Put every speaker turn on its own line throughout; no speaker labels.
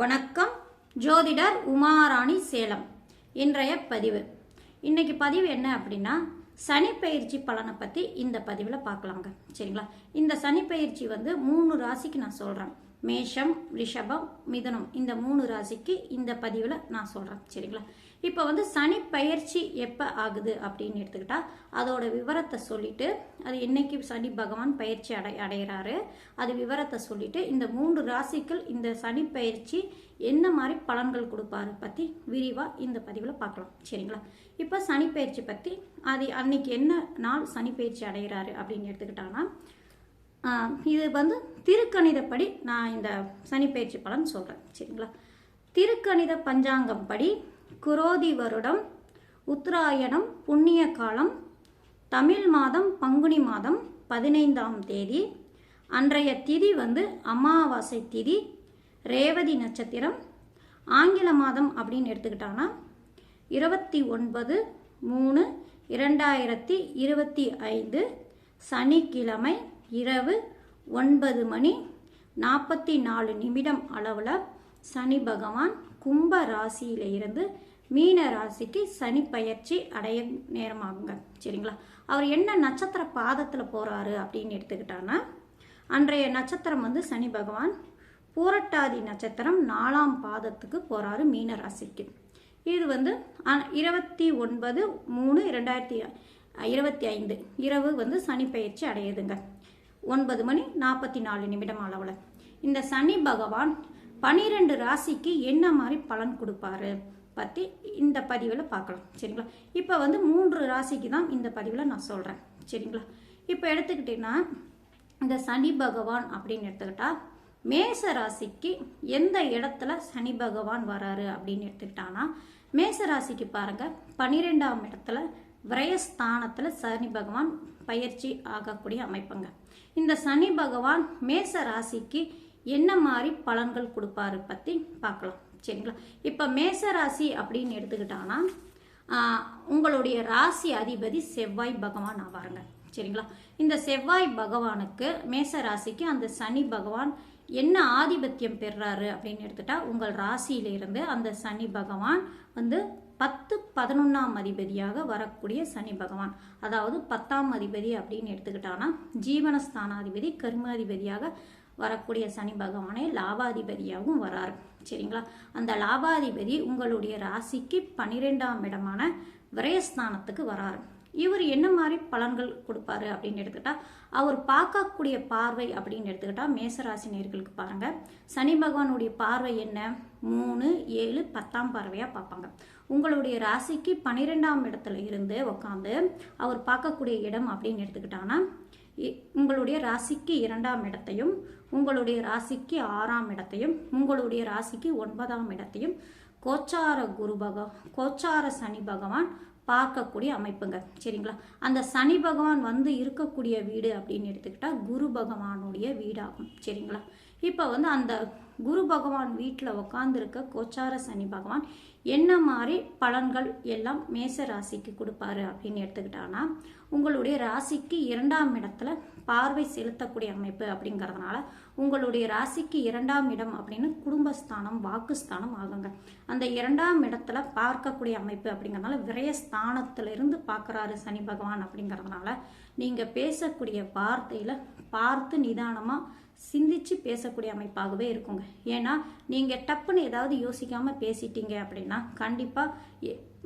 வணக்கம் ஜோதிடர் உமாராணி சேலம் இன்றைய பதிவு. இன்னைக்கு பதிவு என்ன அப்படின்னா சனி பயிற்சி பலனை பற்றி இந்த பதிவில் பார்க்கலாங்க. சரிங்களா? இந்த சனி பயிற்சி வந்து மூணு ராசிக்கு நான் சொல்கிறேன் மேஷம் ரிஷபம் மிதனம். இந்த மூணு ராசிக்கு இந்த பதிவில் நான் சொல்கிறேன் சரிங்களா? இப்போ வந்து சனி பயிற்சி எப்போ ஆகுது அப்படின்னு எடுத்துக்கிட்டா அதோட விவரத்தை சொல்லிட்டு அது என்னைக்கு சனி பகவான் பயிற்சி அடை அடைகிறாரு அது விவரத்தை சொல்லிட்டு இந்த மூன்று ராசிகள் இந்த சனி பயிற்சி என்ன மாதிரி பலன்கள் கொடுப்பாரு பற்றி விரிவாக இந்த பதிவில் பார்க்கலாம். சரிங்களா? இப்போ சனி பயிற்சி பற்றி அது அன்னைக்கு என்ன நாள் சனி பயிற்சி அடைகிறாரு அப்படின்னு எடுத்துக்கிட்டாங்கன்னா இது வந்து திருக்கணிதப்படி நான் இந்த சனி பயிற்சி பலன் சொல்கிறேன் சரிங்களா? திருக்கணித பஞ்சாங்கம் படி குரோதி வருடம் உத்தராயணம் புண்ணிய காலம் தமிழ் மாதம் பங்குனி மாதம் பதினைந்தாம் தேதி. அன்றைய திதி வந்து அமாவாசை திதி ரேவதி நட்சத்திரம். ஆங்கில மாதம் அப்படின்னு எடுத்துக்கிட்டாங்கன்னா இருபத்தி ஒன்பது மூணு இரண்டாயிரத்தி இருபத்தி ஐந்து. சனிக்கிழமை இரவு ஒன்பது மணி நாற்பத்தி நாலு நிமிடம் அளவில் சனி பகவான் கும்ப ராசியில இருந்து மீன ராசிக்கு சனி பயிற்சி அடைய நேரமாகுங்க. சரிங்களா? அவர் என்ன நட்சத்திர பாதத்தில் போகிறாரு அப்படின்னு எடுத்துக்கிட்டான்னா அன்றைய நட்சத்திரம் வந்து சனி பகவான் பூரட்டாதி நட்சத்திரம் நாலாம் பாதத்துக்கு போகிறாரு மீன ராசிக்கு. இது வந்து இருபத்தி ஒன்பது மூணு ரெண்டாயிரத்தி இருபத்தி ஐந்து இரவு வந்து சனி பயிற்சி அடையுதுங்க. ஒன்பது மணி நாற்பத்தி நாலு நிமிடம் அளவில். இந்த சனி பகவான் பனிரெண்டு ராசிக்கு என்ன மாதிரி பலன் கொடுப்பாரு? பற்றி இந்த பதிவில் பார்க்கலாம். சரிங்களா? இப்போ வந்து மூன்று ராசிக்கு தான் இந்த பதிவில் நான் சொல்கிறேன் சரிங்களா? இப்போ எடுத்துக்கிட்டிங்கன்னா இந்த சனி பகவான் அப்படின்னு எடுத்துக்கிட்டா மேச ராசிக்கு எந்த இடத்துல சனி பகவான் வராரு அப்படின்னு எடுத்துக்கிட்டான்னா மேச ராசிக்கு பாருங்க பன்னிரெண்டாம் இடத்துல விரயஸ்தானத்தில் சனி பகவான் பயிற்சி ஆகக்கூடிய அமைப்புங்க. இந்த சனி பகவான் மேச ராசிக்கு என்ன மாதிரி பலன்கள் கொடுப்பாரு பற்றி பார்க்கலாம். சரிங்களா? இப்போ மேச ராசி அப்படின்னு எடுத்துக்கிட்டான்னா உங்களுடைய ராசி அதிபதி செவ்வாய் பகவான் ஆவாருங்க. சரிங்களா? இந்த செவ்வாய் பகவானுக்கு மேச ராசிக்கு அந்த சனி பகவான் என்ன ஆதிபத்தியம் பெறுறாரு அப்படின்னு எடுத்துட்டா உங்கள் ராசியிலிருந்து அந்த சனி பகவான் வந்து பத்து பதினொன்னாம் அதிபதியாக வரக்கூடிய சனி பகவான். அதாவது பத்தாம் அதிபதி அப்படின்னு எடுத்துக்கிட்டான்னா ஜீவனஸ்தானாதிபதி கர்மாதிபதியாக வரக்கூடிய சனி பகவானே லாபாதிபதியாகவும் வரார். சரிங்களா? அந்த லாபாதிபதி உங்களுடைய ராசிக்கு பன்னிரெண்டாம் இடமான விரயஸ்தானத்துக்கு வரார். இவர் என்ன மாதிரி பலன்கள் கொடுப்பாரு அப்படின்னு எடுத்துக்கிட்டா அவர் பார்க்கக்கூடிய பார்வை அப்படின்னு எடுத்துக்கிட்டா மேசராசி நேர்களுக்கு பாருங்க. சனி பகவானுடைய பார்வை என்ன? மூணு ஏழு பத்தாம் பார்வையா பார்ப்பாங்க. உங்களுடைய ராசிக்கு பன்னிரெண்டாம் இடத்துல இருந்து உட்காந்து அவர் பார்க்கக்கூடிய இடம் அப்படின்னு எடுத்துக்கிட்டாங்கன்னா உங்களுடைய ராசிக்கு இரண்டாம் இடத்தையும் உங்களுடைய ராசிக்கு ஆறாம் இடத்தையும் உங்களுடைய ராசிக்கு ஒன்பதாம் இடத்தையும் கோச்சார குரு பக கோச்சார சனி பகவான் பார்க்கக்கூடிய அமைப்புங்க. சரிங்களா? அந்த சனி பகவான் வந்து இருக்கக்கூடிய வீடு அப்படின்னு எடுத்துக்கிட்டா குரு பகவானுடைய வீடாகும். சரிங்களா? இப்போ வந்து அந்த குரு பகவான் வீட்டில் உட்காந்துருக்க கோச்சார சனி பகவான் என்ன மாதிரி பலன்கள் எல்லாம் மேச ராசிக்கு கொடுப்பாரு அப்படின்னு எடுத்துக்கிட்டான்னா உங்களுடைய ராசிக்கு இரண்டாம் இடத்துல பார்வை செலுத்தக்கூடிய அமைப்பு அப்படிங்கிறதுனால உங்களுடைய ராசிக்கு இரண்டாம் இடம் அப்படின்னு குடும்பஸ்தானம் வாக்குஸ்தானம் ஆகுங்க. அந்த இரண்டாம் இடத்துல பார்க்கக்கூடிய அமைப்பு அப்படிங்கிறதுனால விரயஸ்தானத்திலிருந்து பார்க்குறாரு சனி பகவான் அப்படிங்கிறதுனால நீங்கள் பேசக்கூடிய வார்த்தையில் பார்த்து நிதானமாக சிந்திச்சு பேசக்கூடிய அமைப்பாகவே இருக்குங்க. ஏன்னா நீங்கள் டப்புன்னு ஏதாவது யோசிக்காமல் பேசிட்டீங்க அப்படின்னா கண்டிப்பாக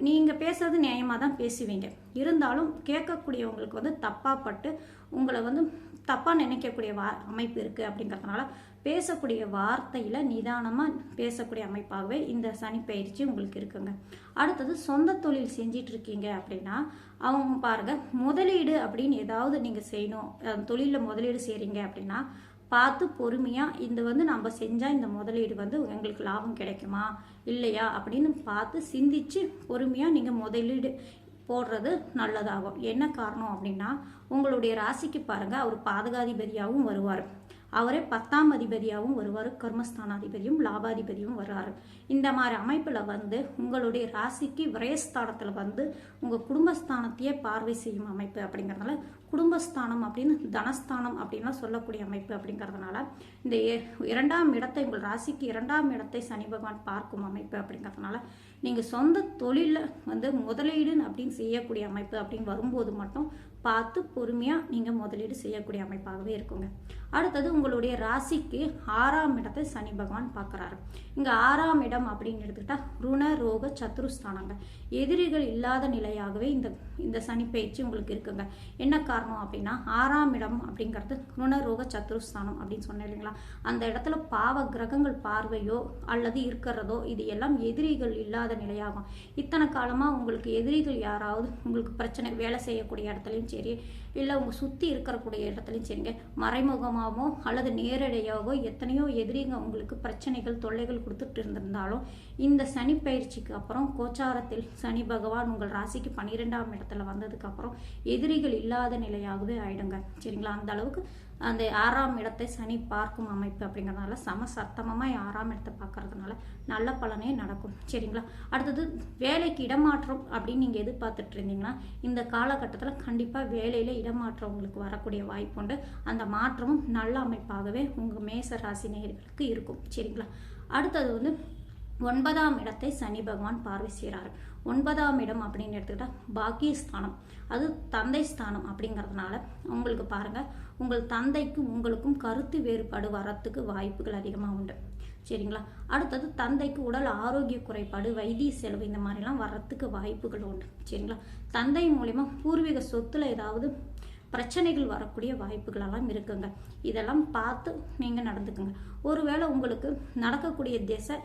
நீங்கள் பேசுகிறது பேசுறது தான் பேசுவீங்க. இருந்தாலும் கேட்கக்கூடியவங்களுக்கு வந்து தப்பாக பட்டு உங்களை வந்து தப்பாக நினைக்கக்கூடிய வா அமைப்பு இருக்குது அப்படிங்கிறதுனால பேசக்கூடிய வார்த்தையில் நிதானமாக பேசக்கூடிய அமைப்பாகவே இந்த சனி பயிற்சி உங்களுக்கு இருக்குங்க. அடுத்தது சொந்த தொழில் செஞ்சிட்டு இருக்கீங்க அப்படின்னா அவங்க பாருங்க முதலீடு அப்படின்னு ஏதாவது நீங்கள் செய்யணும். தொழிலில் முதலீடு செய்கிறீங்க அப்படின்னா பார்த்து பொறுமையாக இந்த வந்து நம்ம செஞ்சால் இந்த முதலீடு வந்து எங்களுக்கு லாபம் கிடைக்குமா? இல்லையா? அப்படின்னு பார்த்து சிந்திச்சு பொறுமையாக நீங்கள் முதலீடு போடுறது நல்லதாகும். என்ன காரணம் அப்படின்னா உங்களுடைய ராசிக்கு பாருங்கள் அவர் பாதகாதிபதியாகவும் வருவார். அவரே பத்தாம் அதிபதியாகவும் வருவார் கர்மஸ்தானாதிபதியும் லாபாதிபதியும் வருவார் இந்த மாதிரி அமைப்பில் வந்து உங்களுடைய ராசிக்கு விரயஸ்தானத்தில் வந்து உங்கள் குடும்பஸ்தானத்தையே பார்வை செய்யும் அமைப்பு அப்படிங்கிறதுனால குடும்பஸ்தானம் அப்படின்னு தனஸ்தானம் அப்படின்லாம் சொல்லக்கூடிய அமைப்பு அப்படிங்கிறதுனால இந்த இ- இரண்டாம் இடத்தை உங்கள் ராசிக்கு இரண்டாம் இடத்தை சனி பகவான் பார்க்கும் அமைப்பு அப்படிங்கிறதுனால நீங்கள் சொந்த தொழிலில் வந்து முதலீடு அப்படின்னு செய்யக்கூடிய அமைப்பு அப்படின்னு வரும்போது மட்டும் பார்த்து பொறுமையாக நீங்கள் முதலீடு செய்யக்கூடிய அமைப்பாகவே இருக்குங்க. அடுத்தது உங்களுடைய ராசிக்கு ஆறாம் இடத்தை சனி பகவான் பார்க்குறாரு. இங்கே ஆறாம் இடம் அப்படின்னு எடுத்துக்கிட்டால் ருண ரோக சத்துருஸ்தானங்க எதிரிகள் இல்லாத நிலையாகவே இந்த இந்த சனி பயிற்சி உங்களுக்கு இருக்குங்க. என்ன காரணம் அப்படின்னா ஆறாம் இடம் அப்படிங்கிறது ருண ரோக சத்துருஸ்தானம் அப்படின்னு சொன்னேன் இல்லைங்களா? அந்த இடத்துல பாவ கிரகங்கள் பார்வையோ அல்லது இருக்கிறதோ இது எல்லாம் எதிரிகள் இல்லாத நிலையாகும். இத்தனை காலமாக உங்களுக்கு எதிரிகள் யாராவது உங்களுக்கு பிரச்சனை வேலை செய்யக்கூடிய இடத்துலையும் சரி. இல்லை உங்கள் சுற்றி இருக்கக்கூடிய இடத்துலையும் சரிங்க. மறைமுகமாகவோ அல்லது நேரடியாகவோ எத்தனையோ எதிரிங்க உங்களுக்கு பிரச்சனைகள் தொல்லைகள் கொடுத்துட்டு இருந்திருந்தாலும் இந்த சனி பயிற்சிக்கு அப்புறம் கோச்சாரத்தில் சனி பகவான் உங்கள் ராசிக்கு பன்னிரெண்டாம் இடத்துல வந்ததுக்கப்புறம் எதிரிகள் இல்லாத நிலையாகவே ஆயிடுங்க. சரிங்களா? அந்த அளவுக்கு அந்த ஆறாம் இடத்தை சனி பார்க்கும் அமைப்பு அப்படிங்கிறதுனால சம சத்தமமாக ஆறாம் இடத்தை பார்க்கறதுனால நல்ல பலனே நடக்கும். சரிங்களா? அடுத்தது வேலைக்கு இடமாற்றம் அப்படின்னு நீங்கள் எதிர்பார்த்துட்டு இருந்தீங்கன்னா இந்த காலகட்டத்தில் கண்டிப்பாக வேலையில் இடமாற்றம் உங்களுக்கு வரக்கூடிய வாய்ப்பு உண்டு. அந்த மாற்றமும் நல்ல அமைப்பாகவே உங்கள் மேச ராசி நேயர்களுக்கு இருக்கும். சரிங்களா? அடுத்தது வந்து ஒன்பதாம் இடத்தை சனி பகவான் பார்வை செய்கிறார் ஒன்பதாம் இடம் அப்படின்னு எடுத்துக்கிட்டால் பாக்கியஸ்தானம். அது தந்தை ஸ்தானம் அப்படிங்கிறதுனால உங்களுக்கு பாருங்க உங்கள் தந்தைக்கும் உங்களுக்கும் கருத்து வேறுபாடு வரத்துக்கு வாய்ப்புகள் அதிகமாக உண்டு. சரிங்களா? அடுத்தது தந்தைக்கு உடல் ஆரோக்கிய குறைபாடு வைத்திய செலவு இந்த மாதிரிலாம் வர்றதுக்கு வாய்ப்புகள் உண்டு. சரிங்களா? தந்தை மூலிமா பூர்வீக சொத்தில் ஏதாவது பிரச்சனைகள் வரக்கூடிய வாய்ப்புகளெல்லாம் இருக்குங்க. இதெல்லாம் பார்த்து நீங்கள் நடந்துக்குங்க. ஒருவேளை உங்களுக்கு நடக்கக்கூடிய திசை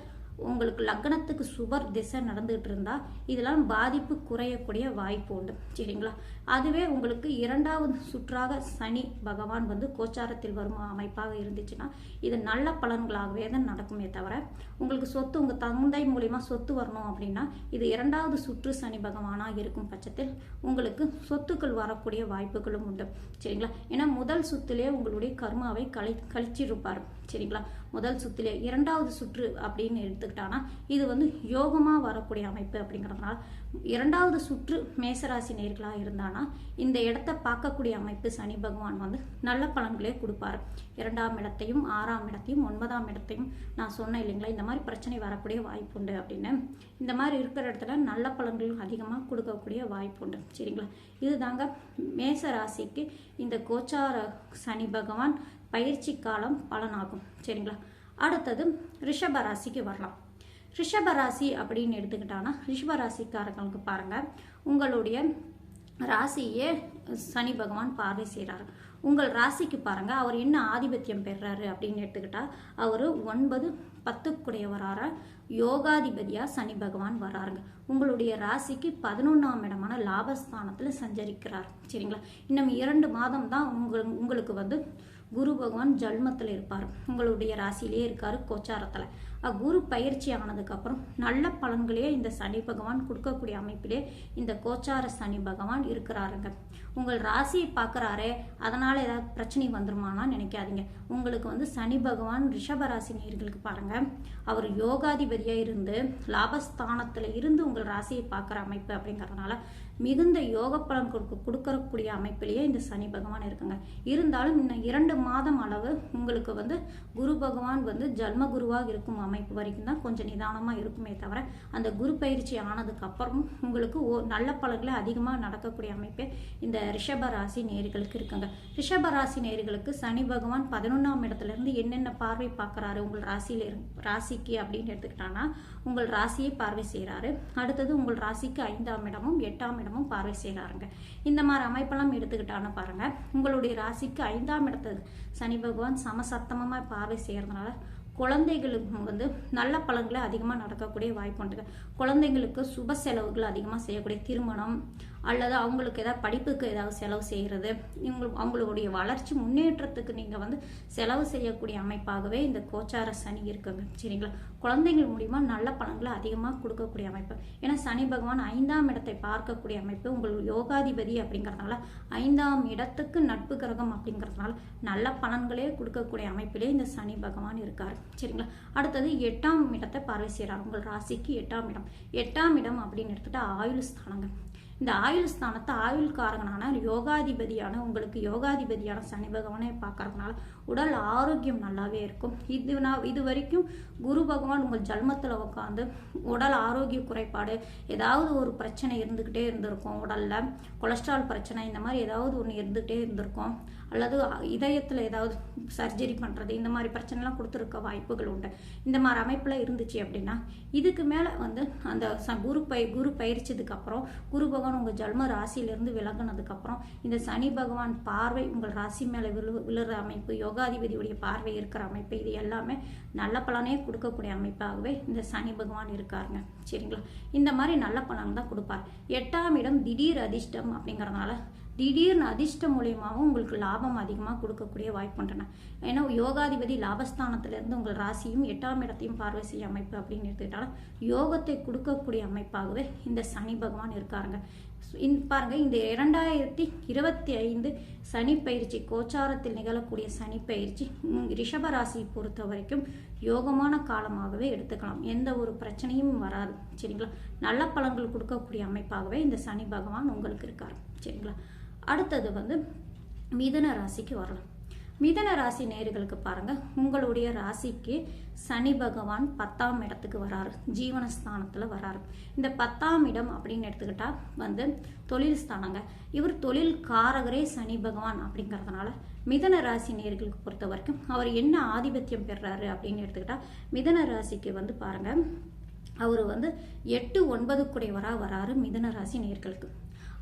உங்களுக்கு லக்னத்துக்கு சுபர் திசை நடந்துகிட்டு இருந்தா இதெல்லாம் பாதிப்பு குறையக்கூடிய வாய்ப்பு உண்டு. சரிங்களா? அதுவே உங்களுக்கு இரண்டாவது சுற்றாக சனி பகவான் வந்து கோச்சாரத்தில் வரும் அமைப்பாக இருந்துச்சுன்னா இது நல்ல பலன்களாகவே தான் நடக்குமே தவிர உங்களுக்கு சொத்து உங்கள் தந்தை மூலியமா சொத்து வரணும் அப்படின்னா இது இரண்டாவது சுற்று சனி பகவானாக இருக்கும் பட்சத்தில் உங்களுக்கு சொத்துக்கள் வரக்கூடிய வாய்ப்புகளும் உண்டு. சரிங்களா? ஏன்னா முதல் சுத்திலே உங்களுடைய கர்மாவை கழி கழிச்சிருப்பார். சரிங்களா? முதல் சுத்திலே இரண்டாவது சுற்று அப்படின்னு எடுத்து எடுத்துக்கிட்டான்னா இது வந்து யோகமாக வரக்கூடிய அமைப்பு அப்படிங்கிறதுனால இரண்டாவது சுற்று மேசராசி நேர்களாக இருந்தானா இந்த இடத்த பார்க்கக்கூடிய அமைப்பு சனி பகவான் வந்து நல்ல பலன்களே கொடுப்பாரு. இரண்டாம் இடத்தையும் ஆறாம் இடத்தையும் ஒன்பதாம் இடத்தையும் நான் சொன்னேன் இல்லைங்களா இந்த மாதிரி பிரச்சனை வரக்கூடிய வாய்ப்பு உண்டு அப்படின்னு. இந்த மாதிரி இருக்கிற இடத்துல நல்ல பலன்கள் அதிகமாக கொடுக்கக்கூடிய வாய்ப்பு உண்டு. சரிங்களா? இதுதாங்க மேச ராசிக்கு இந்த கோச்சார சனி பகவான் பயிற்சி காலம் பலனாகும். சரிங்களா? அடுத்தது ரிஷப ராசிக்கு வரலாம். ரிஷப ராசி அப்படின்னு எடுத்துக்கிட்டான்னா ரிஷப ராசிக்காரங்களுக்கு பாருங்கள் உங்களுடைய ராசியே சனி பகவான் பார்வை செய்கிறாரு உங்கள் ராசிக்கு பாருங்கள் அவர் என்ன ஆதிபத்தியம் பெறுறாரு அப்படின்னு எடுத்துக்கிட்டால் அவர் ஒன்பது பத்துக்குடையவராக யோகாதிபதியாக சனி பகவான் வராருங்க. உங்களுடைய ராசிக்கு பதினொன்றாம் இடமான லாபஸ்தானத்தில் சஞ்சரிக்கிறார். சரிங்களா? இன்னும் இரண்டு மாதம் தான் உங்கள் உங்களுக்கு வந்து குரு பகவான் ஜல்மத்தில் இருப்பார். உங்களுடைய ராசியிலே இருக்காரு கோச்சாரத்தில். குரு பயிற்சி ஆனதுக்கப்புறம் நல்ல பலன்களே இந்த சனி பகவான் கொடுக்கக்கூடிய அமைப்பிலே இந்த கோச்சார சனி பகவான் இருக்கிறாருங்க. உங்கள் ராசியை பார்க்குறாரே அதனால் ஏதாவது பிரச்சனை வந்துருமானா நினைக்காதீங்க. உங்களுக்கு வந்து சனி பகவான் ரிஷப ராசி நேர்களுக்கு பாருங்க. அவர் யோகாதிபதியாக இருந்து லாபஸ்தானத்தில் இருந்து உங்கள் ராசியை பார்க்குற அமைப்பு அப்படிங்கிறதுனால மிகுந்த யோக பலன் கொடுக்க கொடுக்கக்கூடிய அமைப்பிலேயே இந்த சனி பகவான் இருக்குங்க. இருந்தாலும் இன்னும் இரண்டு மாதம் அளவு உங்களுக்கு வந்து குரு பகவான் வந்து ஜன்ம குருவாக இருக்கும் அமைப்பு வரைக்கும் தான் கொஞ்சம் நிதானமாக இருக்குமே தவிர அந்த குரு பயிற்சி ஆனதுக்கு அப்புறம் உங்களுக்கு ஓ நல்ல பலன்களை அதிகமாக நடக்கக்கூடிய அமைப்பே இந்த ரிஷப ராசி நேர்களுக்கு இருக்குங்க. ரிஷப ராசி நேர்களுக்கு சனி பகவான் பதினொன்றாம் இடத்துல இருந்து என்னென்ன பார்வை பார்க்குறாரு உங்கள் ராசியில இரு- ராசிக்கு அப்படின்னு எடுத்துக்கிட்டாங்கன்னா உங்கள் ராசியை பார்வை செய்கிறாரு அடுத்தது உங்கள் ராசிக்கு ஐந்தாம் இடமும் எட்டாம் இடமும் பார்வை செய்கிறாருங்க இந்த மாதிரி அமைப்பெல்லாம் எடுத்துக்கிட்டான்னு பாருங்க உங்களுடைய ராசிக்கு ஐந்தாம் இடத்து சனி பகவான் சமசத்தமமாக பார்வை செய்கிறதுனால குழந்தைகளுக்கு வந்து நல்ல பலன்களை அதிகமாக நடக்கக்கூடிய வாய்ப்பு உண்டுங்க. குழந்தைங்களுக்கு சுப செலவுகள் அதிகமாக செய்யக்கூடிய திருமணம் அல்லது அவங்களுக்கு ஏதாவது படிப்புக்கு ஏதாவது செலவு செய்கிறது இவங்களுக்கு அவங்களுடைய வளர்ச்சி முன்னேற்றத்துக்கு நீங்கள் வந்து செலவு செய்யக்கூடிய அமைப்பாகவே இந்த கோச்சார சனி இருக்குங்க. சரிங்களா? குழந்தைகள் மூலிமா நல்ல பலன்களை அதிகமாக கொடுக்கக்கூடிய அமைப்பு. ஏன்னா சனி பகவான் ஐந்தாம் இடத்தை பார்க்கக்கூடிய அமைப்பு உங்கள் யோகாதிபதி அப்படிங்கிறதுனால ஐந்தாம் இடத்துக்கு நட்பு கிரகம் அப்படிங்கிறதுனால நல்ல பலன்களே கொடுக்கக்கூடிய அமைப்பிலே இந்த சனி பகவான் இருக்கார். சரிங்களா? அடுத்தது எட்டாம் இடத்தை பார்வை செய்கிறார் உங்கள் ராசிக்கு எட்டாம் இடம். எட்டாம் இடம் அப்படின்னு எடுத்துகிட்டா ஆயுள் ஸ்தானங்கள் இந்த ஆயுள் ஸ்தானத்தை ஆயுள் காரகனான யோகாதிபதியான உங்களுக்கு யோகாதிபதியான சனி பகவானை பார்க்கறதுனால உடல் ஆரோக்கியம் நல்லாவே இருக்கும். இது நான் இது வரைக்கும் குரு பகவான் உங்கள் ஜன்மத்தில் உட்காந்து உடல் ஆரோக்கிய குறைபாடு ஏதாவது ஒரு பிரச்சனை இருந்துக்கிட்டே இருந்திருக்கும் உடலில் கொலஸ்ட்ரால் பிரச்சனை இந்த மாதிரி ஏதாவது ஒன்று இருந்துகிட்டே இருந்திருக்கும். அல்லது இதயத்தில் ஏதாவது சர்ஜரி பண்ணுறது இந்த மாதிரி பிரச்சனைலாம் கொடுத்துருக்க வாய்ப்புகள் உண்டு. இந்த மாதிரி அமைப்பில் இருந்துச்சு அப்படின்னா இதுக்கு மேலே வந்து அந்த ச குரு பய குரு பயிற்சதுக்கு அப்புறம் குரு பகவான் உங்கள் ஜல்ம ராசியிலிருந்து விலகினதுக்கப்புறம் இந்த சனி பகவான் பார்வை உங்கள் ராசி மேலே விழு விழுற அமைப்பு யோகாதிபதியுடைய பார்வை இருக்கிற அமைப்பு இது எல்லாமே நல்ல பலனே கொடுக்கக்கூடிய அமைப்பாகவே இந்த சனி பகவான் இருக்காருங்க. சரிங்களா? இந்த மாதிரி நல்ல பலன் தான் கொடுப்பார். எட்டாம் இடம் திடீர் அதிர்ஷ்டம் அப்படிங்கறதுனால திடீர்னு அதிர்ஷ்டம் மூலியமாகவும் உங்களுக்கு லாபம் அதிகமாக கொடுக்கக்கூடிய வாய்ப்புன்றன ஏன்னா யோகாதிபதி லாபஸ்தானத்திலிருந்து உங்கள் ராசியும் எட்டாம் இடத்தையும் பார்வை செய்ய அமைப்பு அப்படின்னு எடுத்துக்கிட்டாலும் யோகத்தை கொடுக்கக்கூடிய அமைப்பாகவே இந்த சனி பகவான் இருக்காருங்க. இந்த பாருங்க இந்த இரண்டாயிரத்தி இருபத்தி ஐந்து சனி பயிற்சி கோச்சாரத்தில் நிகழக்கூடிய சனி பயிற்சி ரிஷப ராசியை பொறுத்த வரைக்கும் யோகமான காலமாகவே எடுத்துக்கலாம். எந்த ஒரு பிரச்சனையும் வராது. சரிங்களா? நல்ல பலன்கள் கொடுக்கக்கூடிய அமைப்பாகவே இந்த சனி பகவான் உங்களுக்கு இருக்கார். சரிங்களா? அடுத்தது வந்து மிதன ராசிக்கு வரலாம். மிதன ராசி நேர்களுக்கு பாருங்க. உங்களுடைய ராசிக்கு சனி பகவான் பத்தாம் இடத்துக்கு வராரு. ஜீவனஸ்தானத்துல வராரு. இந்த பத்தாம் இடம் அப்படின்னு எடுத்துக்கிட்டா வந்து தொழில் ஸ்தானங்க. இவர் தொழில் காரகரே சனி பகவான் அப்படிங்கறதுனால மிதன ராசி நேர்களுக்கு பொறுத்த வரைக்கும் அவர் என்ன ஆதிபத்தியம் பெறாரு அப்படின்னு எடுத்துக்கிட்டா மிதன ராசிக்கு வந்து பாருங்க. அவர் வந்து எட்டு ஒன்பது குடைவராக வராரு மிதன ராசி நேர்களுக்கு.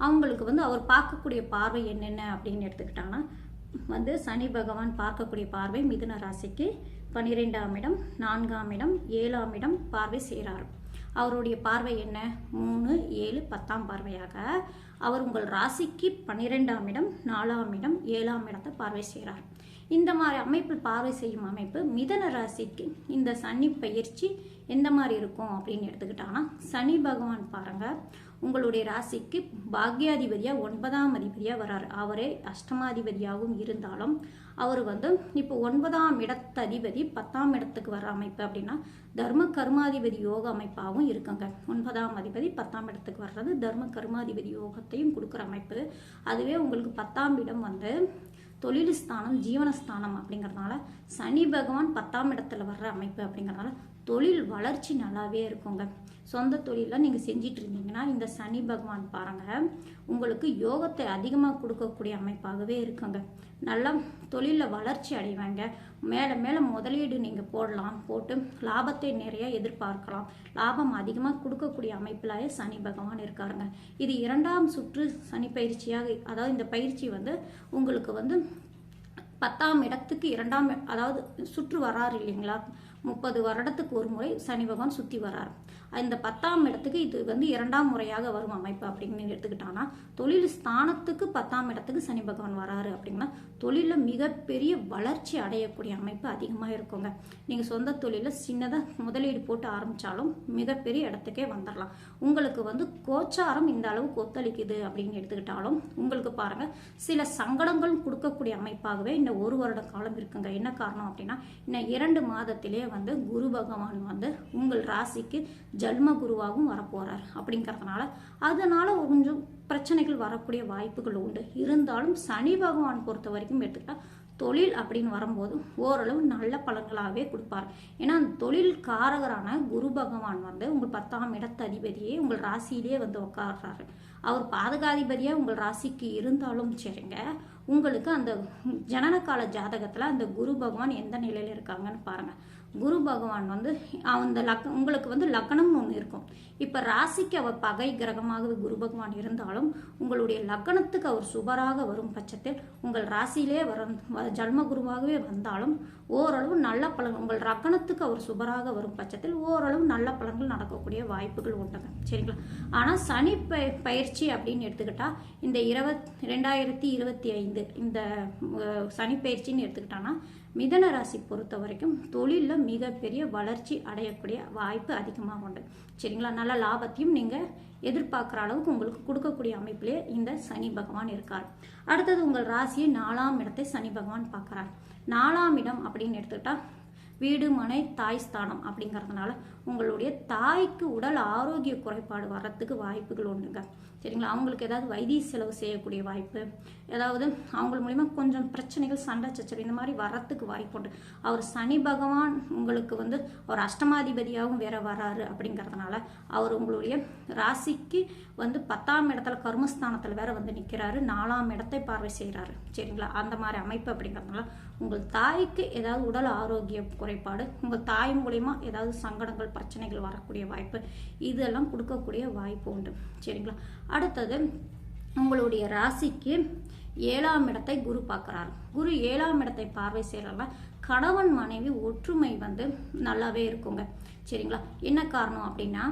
அவங்களுக்கு வந்து அவர் பார்க்கக்கூடிய பார்வை என்னென்ன அப்படின்னு எடுத்துக்கிட்டாங்கன்னா வந்து சனி பகவான் பார்க்கக்கூடிய பார்வை மிதுன ராசிக்கு பன்னிரெண்டாம் இடம் நான்காம் இடம் ஏழாம் இடம் பார்வை செய்கிறார். அவருடைய பார்வை என்ன? மூணு ஏழு பத்தாம் பார்வையாக அவர் உங்கள் ராசிக்கு பன்னிரெண்டாம் இடம் நாலாம் இடம் ஏழாம் இடத்தை பார்வை செய்கிறார். இந்த மாதிரி அமைப்பில் பார்வை செய்யும் அமைப்பு மிதன ராசிக்கு இந்த சனி பயிற்சி எந்த மாதிரி இருக்கும் அப்படின்னு எடுத்துக்கிட்டாங்கன்னா சனி பகவான் பாருங்கள் உங்களுடைய ராசிக்கு பாக்யாதிபதியாக ஒன்பதாம் அதிபதியாக வராரு. அவரே அஷ்டமாதிபதியாகவும் இருந்தாலும் அவர் வந்து இப்போ ஒன்பதாம் இடத்த அதிபதி பத்தாம் இடத்துக்கு வர அமைப்பு அப்படின்னா தர்ம கர்மாதிபதி யோக அமைப்பாகவும் இருக்குங்க. ஒன்பதாம் அதிபதி பத்தாம் இடத்துக்கு வர்றது தர்ம கர்மாதிபதி யோகத்தையும் கொடுக்குற அமைப்பு. அதுவே உங்களுக்கு பத்தாம் இடம் வந்து தொழில் ஸ்தானம் ஜீவனஸ்தானம் அப்படிங்கிறதுனால சனி பகவான் பத்தாம் இடத்துல வர்ற அமைப்பு அப்படிங்கிறதுனால தொழில் வளர்ச்சி நல்லாவே இருக்குங்க. சொந்த தொழிலாம் நீங்கள் செஞ்சிட்டு இருந்தீங்கன்னா இந்த சனி பகவான் பாருங்க உங்களுக்கு யோகத்தை அதிகமாக கொடுக்கக்கூடிய அமைப்பாகவே இருக்குங்க. நல்லா தொழிலில் வளர்ச்சி அடைவாங்க. மேலே மேலே முதலீடு நீங்கள் போடலாம் போட்டு லாபத்தை நிறைய எதிர்பார்க்கலாம். லாபம் அதிகமாக கொடுக்கக்கூடிய அமைப்பிலாயே சனி பகவான் இருக்காருங்க. இது இரண்டாம் சுற்று சனி பயிற்சியாக அதாவது இந்த பயிற்சி வந்து உங்களுக்கு வந்து பத்தாம் இடத்துக்கு இரண்டாம் அதாவது சுற்று வராரு இல்லைங்களா? முப்பது வருடத்துக்கு ஒரு முறை சனி பகவான் சுற்றி வரார். இந்த பத்தாம் இடத்துக்கு இது வந்து இரண்டாம் முறையாக வரும் அமைப்பு அப்படின்னு எடுத்துக்கிட்டாங்கன்னா தொழில் ஸ்தானத்துக்கு பத்தாம் இடத்துக்கு சனி பகவான் வராரு அப்படின்னா தொழிலில் மிகப்பெரிய வளர்ச்சி அடையக்கூடிய அமைப்பு அதிகமாக இருக்குங்க. நீங்கள் சொந்த தொழிலில் சின்னதாக முதலீடு போட்டு ஆரம்பித்தாலும் மிகப்பெரிய இடத்துக்கே வந்துடலாம் உங்களுக்கு வந்து கோச்சாரம் இந்த அளவு கொத்தளிக்குது அப்படின்னு எடுத்துக்கிட்டாலும் உங்களுக்கு பாருங்கள் சில சங்கடங்கள் கொடுக்கக்கூடிய அமைப்பாகவே இந்த ஒரு வருட காலம் இருக்குங்க. என்ன காரணம் அப்படின்னா இன்னும் இரண்டு மாதத்திலே வந்து குரு பகவான் வந்து உங்கள் ராசிக்கு ஜன்ம குருவாகவும் வரப்போறார் அப்படிங்கிறதுனால. அதனால கொஞ்சம் பிரச்சனைகள் வரக்கூடிய வாய்ப்புகள் உண்டு. இருந்தாலும் சனி பகவான் பொறுத்த வரைக்கும் எடுத்துக்கிட்டா தொழில் அப்படின்னு வரும்போது ஓரளவு நல்ல பலன்களாகவே கொடுப்பார். ஏன்னா அந்த தொழில் காரகரான குரு பகவான் வந்து உங்கள் பத்தாம் இடத்த அதிபதியே உங்கள் ராசியிலேயே வந்து உட்கார்றாரு அவர் பாதகாதிபதியாக உங்கள் ராசிக்கு இருந்தாலும் சரிங்க. உங்களுக்கு அந்த ஜனனகால ஜாதகத்தில் அந்த குரு பகவான் எந்த நிலையில் இருக்காங்கன்னு பாருங்கள் குரு பகவான் வந்து அந்த லக் உங்களுக்கு வந்து லக்கணம்னு ஒன்று இருக்கும். இப்போ ராசிக்கு அவர் பகை கிரகமாக குரு பகவான் இருந்தாலும் உங்களுடைய லக்கணத்துக்கு அவர் சுபராக வரும் பட்சத்தில் உங்கள் ராசியிலே வர வ- ஜன்ம குருவாகவே வந்தாலும் ஓரளவு நல்ல பலன் உங்கள் லக்கணத்துக்கு அவர் சுபராக வரும் பட்சத்தில் ஓரளவு நல்ல பலன்கள் நடக்கக்கூடிய வாய்ப்புகள் உண்டுங்க சரிங்களா? ஆனால் சனி ப- பயிற்சி அப்படின்னு எடுத்துக்கிட்டால் இந்த இருபத் ரெண்டாயிரத்தி இருபத்தி ஐந்து இந்த சனி பயிற்சின்னு எடுத்துக்கிட்டான்னா மிதன ராசி பொறுத்த வரைக்கும் தொழிலில் மிகப்பெரிய வளர்ச்சி அடையக்கூடிய வாய்ப்பு அதிகமாக உண்டு. சரிங்களா? நல்ல லாபத்தையும் நீங்கள் எதிர்பார்க்குற அளவுக்கு உங்களுக்கு கொடுக்கக்கூடிய அமைப்பிலே இந்த சனி பகவான் இருக்கார். அடுத்தது உங்கள் ராசியை நாலாம் இடத்தை சனி பகவான் பார்க்குறார். நாலாம் இடம் அப்படின்னு எடுத்துக்கிட்டால் வீடு மனை தாய் ஸ்தானம் அப்படிங்கிறதுனால உங்களுடைய தாய்க்கு உடல் ஆரோக்கிய குறைபாடு வர்றதுக்கு வாய்ப்புகள் ஒன்றுங்க சரிங்களா? அவங்களுக்கு ஏதாவது வைத்திய செலவு செய்யக்கூடிய வாய்ப்பு ஏதாவது அவங்க மூலிமா கொஞ்சம் பிரச்சனைகள் சண்டை சச்சரவு இந்த மாதிரி வர்றதுக்கு வாய்ப்பு உண்டு. அவர் சனி பகவான் உங்களுக்கு வந்து அவர் அஷ்டமாதிபதியாகவும் வேற வராரு அப்படிங்கிறதுனால அவர் உங்களுடைய ராசிக்கு வந்து பத்தாம் இடத்துல கர்மஸ்தானத்தில் வேற வந்து நிற்கிறாரு நாலாம் இடத்தை பார்வை செய்கிறாரு சரிங்களா? அந்த மாதிரி அமைப்பு அப்படிங்கிறதுனால உங்கள் தாய்க்கு ஏதாவது உடல் ஆரோக்கிய குறைபாடு உங்கள் தாய் மூலயமா ஏதாவது சங்கடங்கள் பிரச்சனைகள் வரக்கூடிய வாய்ப்பு இதெல்லாம் கொடுக்கக்கூடிய வாய்ப்பு உண்டு. சரிங்களா? அடுத்தது உங்களுடைய ராசிக்கு ஏழாம் இடத்தை குரு பார்க்குறாரு. குரு ஏழாம் இடத்தை பார்வை செய்யறதுல கணவன் மனைவி ஒற்றுமை வந்து நல்லாவே இருக்குங்க. சரிங்களா? என்ன காரணம் அப்படின்னா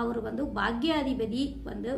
அவர் வந்து பாக்யாதிபதி வந்து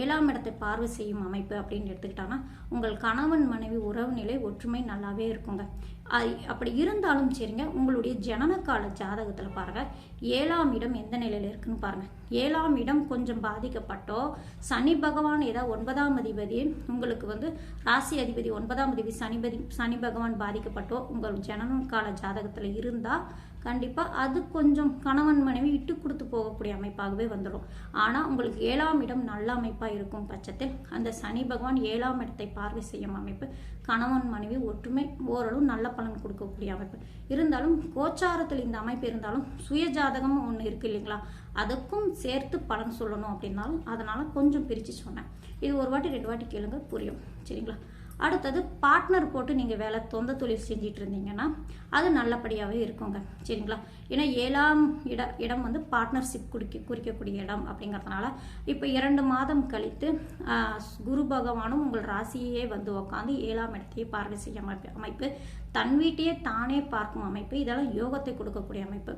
ஏழாம் இடத்தை பார்வை செய்யும் அமைப்பு அப்படின்னு எடுத்துக்கிட்டாங்கன்னா உங்கள் கணவன் மனைவி உறவு நிலை ஒற்றுமை நல்லாவே இருக்குங்க. அப்படி இருந்தாலும் சரிங்க உங்களுடைய ஜனனகால ஜாதகத்தில் பாருங்கள் ஏழாம் இடம் எந்த நிலையில் இருக்குன்னு பாருங்கள் ஏழாம் இடம் கொஞ்சம் பாதிக்கப்பட்டோ சனி பகவான் ஏதாவது ஒன்பதாம் அதிபதி உங்களுக்கு வந்து ராசி அதிபதி ஒன்பதாம் அதிபதி சனிபதி சனி பகவான் பாதிக்கப்பட்டோ உங்கள் ஜனன கால ஜாதகத்தில் இருந்தால் கண்டிப்பாக அது கொஞ்சம் கணவன் மனைவி இட்டு கொடுத்து போகக்கூடிய அமைப்பாகவே வந்துடும். ஆனால் உங்களுக்கு ஏழாம் இடம் நல்ல அமைப்பாக இருக்கும் பட்சத்தில் அந்த சனி பகவான் ஏழாம் இடத்தை பார்வை செய்யும் அமைப்பு கணவன் மனைவி ஒற்றுமை ஓரளவு நல்ல பலன் கொடுக்கக்கூடிய அமைப்பு. இருந்தாலும் கோச்சாரத்தில் இந்த அமைப்பு இருந்தாலும் சுய ஜாதகம் ஒன்று இருக்கு இல்லைங்களா? அதுக்கும் சேர்த்து பலன் சொல்லணும் அப்படின்னாலும் அதனால் கொஞ்சம் பிரித்து சொன்னேன். இது ஒரு வாட்டி ரெண்டு வாட்டி கேளுங்க புரியும். சரிங்களா? அடுத்தது பார்ட்னர் போட்டு நீங்கள் வேலை தொந்த தொழில் செஞ்சிட்டு இருந்தீங்கன்னா அது நல்லபடியாகவே இருக்குங்க. சரிங்களா? ஏன்னா ஏழாம் இட இடம் வந்து பார்ட்னர்ஷிப் குறிக்க குறிக்கக்கூடிய இடம் அப்படிங்கிறதுனால இப்போ இரண்டு மாதம் கழித்து குரு பகவானும் உங்கள் ராசியே வந்து உட்காந்து ஏழாம் இடத்தையே பார்வை செய்ய அமைப்பு அமைப்பு. தன் வீட்டையே தானே பார்க்கும் அமைப்பு. இதெல்லாம் யோகத்தை கொடுக்கக்கூடிய அமைப்பு.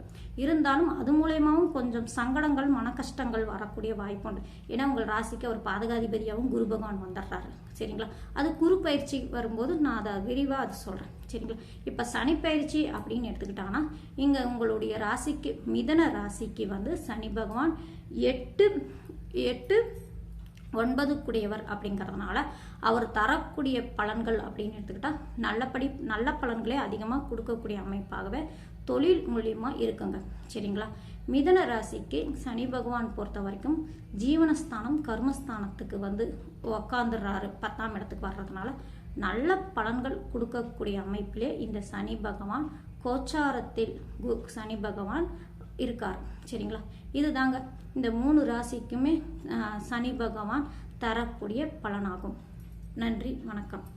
இருந்தாலும் அது மூலயமாவும் கொஞ்சம் சங்கடங்கள் மன கஷ்டங்கள் வரக்கூடிய வாய்ப்பு உண்டு. ஏன்னா உங்கள் ராசிக்கு ஒரு பாதகாதிபதியாகவும் குரு பகவான் வந்துடுறாரு. சரிங்களா? அது குரு பயிற்சி வரும்போது நான் அதை விரிவாக அது சொல்கிறேன் சரிங்களா இப்போ சனி பயிற்சி அப்படின்னு எடுத்துக்கிட்டாங்கன்னா இங்கே உங்களுடைய ராசிக்கு மிதன ராசிக்கு வந்து சனி பகவான் எட்டு எட்டு ஒன்பதுக்குடையவர் அப்படிங்கிறதுனால அவர் தரக்கூடிய பலன்கள் அப்படின்னு எடுத்துக்கிட்டால் நல்லபடி நல்ல பலன்களே அதிகமாக கொடுக்கக்கூடிய அமைப்பாகவே தொழில் மூலியமாக இருக்குங்க. சரிங்களா? மிதன ராசிக்கு சனி பகவான் பொறுத்த வரைக்கும் ஜீவனஸ்தானம் கர்மஸ்தானத்துக்கு வந்து உக்காந்துடுறாரு. பத்தாம் இடத்துக்கு வர்றதுனால நல்ல பலன்கள் கொடுக்கக்கூடிய அமைப்பிலே இந்த சனி பகவான் கோச்சாரத்தில் கு- சனி பகவான் இருக்கார். சரிங்களா? இதுதாங்க. இந்த மூணு ராசிக்குமே சனி பகவான் தரக்கூடிய பலனாகும். நன்றி வணக்கம்.